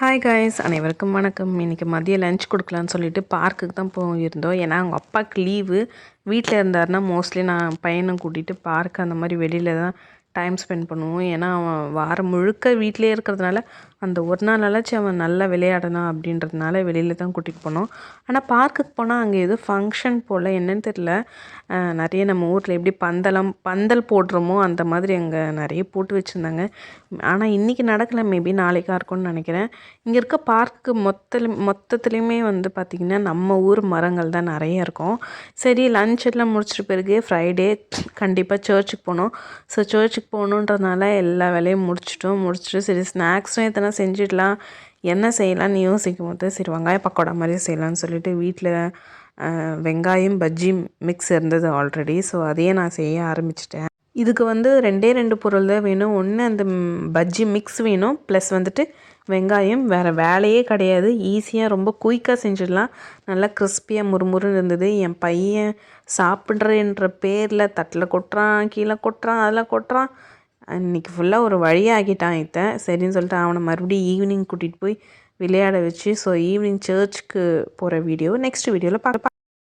Hi guys அனைவருக்கும் வணக்கம். இன்றைக்கி மதியம் லஞ்ச் கொடுக்கலான்னு சொல்லிட்டு பார்க்குக்கு தான் போயிருந்தோம். ஏன்னா அவங்க அப்பாவுக்கு லீவு வீட்டில் இருந்தாருன்னா மோஸ்ட்லி நான் பையனை கூட்டிகிட்டு பார்க் அந்த மாதிரி வெளியில் தான் டைம் ஸ்பெண்ட் பண்ணுவோம். ஏன்னா அவன் வாரம் முழுக்க வீட்டிலே இருக்கிறதுனால அந்த ஒரு நாள் நாளாச்சு அவன் நல்லா விளையாடனா அப்படின்றதுனால வெளியில் தான் கூட்டிகிட்டு போனோம். ஆனால் பார்க்குக்கு போனால் அங்கே எதுவும் ஃபங்க்ஷன் போல் என்னன்னு தெரில நிறைய நம்ம ஊரில் எப்படி பந்தலம் பந்தல் போடுறோமோ அந்த மாதிரி அங்கே நிறைய போட்டு வச்சுருந்தாங்க. ஆனால் இன்றைக்கி நடக்கலை. மேபி நாளைக்காக இருக்கும்னு நினைக்கிறேன். இங்கே இருக்க பார்க்கு மொத்த மொத்தத்துலேயுமே வந்து பார்த்திங்கன்னா நம்ம ஊர் மரங்கள் தான் நிறைய இருக்கும். சரி லஞ்ச் எல்லாம் முடிச்சிட்டு பிறகு ஃப்ரைடே கண்டிப்பாக சர்ச்சுக்கு போனோம். ஸோ சர்ச்சுக்கு போகணுன்றதுனால எல்லா வேலையும் முடிச்சிட்டோம். முடிச்சுட்டு சரி ஸ்நாக்ஸும் எத்தனை செஞ்சிடலாம். என்ன செய்யலாம்னு யோசிக்கும் போது சரி வெங்காய பக்கோடா மாதிரி செய்யலாம்னு சொல்லிட்டு வீட்டில் வெங்காயம் பஜ்ஜி மிக்ஸ் இருந்தது ஆல்ரெடி ஸோ அதையே நான் செய்ய ஆரம்பிச்சிட்டேன். இதுக்கு வந்து ரெண்டே ரெண்டு பொருள் தான் வேணும். ஒன்று அந்த பஜ்ஜி மிக்ஸ் வேணும். ப்ளஸ் வந்துட்டு வெங்காயம் வேறு வேலையே கிடையாது. ஈஸியாக ரொம்ப குயிக்காக செஞ்சிடலாம். நல்லா கிறிஸ்பியாக முறுமுறுன்னு இருந்தது. என் பையன் சாப்பிட்றேன்ற பேரில் தட்டில் கொட்டுறான் கீழே கொட்டுறான் அதில் கொட்டுறான். இன்றைக்கி ஃபுல்லாக ஒரு வழியாகிட்டான் இத்த. சரின்னு சொல்லிட்டு அவனை மறுபடியும் ஈவினிங் கூட்டிகிட்டு போய் விளையாட வச்சு ஸோ ஈவினிங் சர்ச்சுக்கு போகிற வீடியோ நெக்ஸ்ட் வீடியோவில் பார்க்க